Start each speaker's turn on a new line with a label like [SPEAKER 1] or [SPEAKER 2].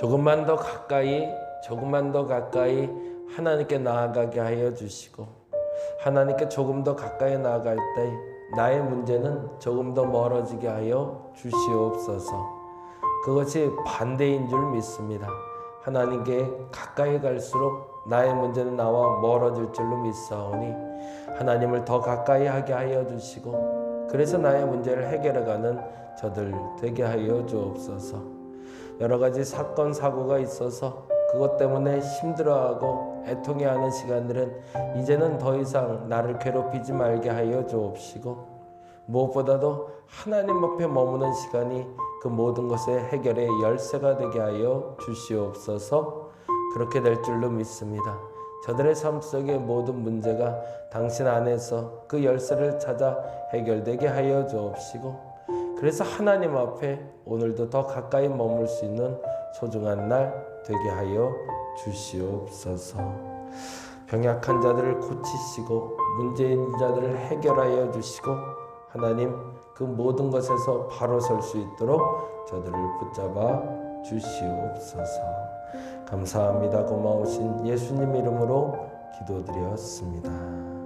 [SPEAKER 1] 조금만 더 가까이, 조금만 더 가까이 하나님께 나아가게 하여 주시고, 하나님께 조금 더 가까이 나아갈 때 나의 문제는 조금 더 멀어지게 하여 주시옵소서. 그것이 반대인 줄 믿습니다. 하나님께 가까이 갈수록 나의 문제는 나와 멀어질 줄로 믿사오니 하나님을 더 가까이 하게 하여 주시고 그래서 나의 문제를 해결해가는 저들 되게 하여 주옵소서. 여러 가지 사건 사고가 있어서 그것 때문에 힘들어하고 애통해하는 시간들은 이제는 더 이상 나를 괴롭히지 말게 하여 주옵시고 무엇보다도 하나님 앞에 머무는 시간이 그 모든 것의 해결의 열쇠가 되게 하여 주시옵소서 그렇게 될 줄로 믿습니다. 저들의 삶 속의 모든 문제가 당신 안에서 그 열쇠를 찾아 해결되게 하여 주옵시고 그래서 하나님 앞에 오늘도 더 가까이 머물 수 있는 소중한 날 되게 하여 주시옵소서. 병약한 자들을 고치시고 문제인 자들을 해결하여 주시고 하나님 그 모든 것에서 바로 설 수 있도록 저들을 붙잡아 주시옵소서. 감사합니다. 고마우신 예수님 이름으로 기도드렸습니다.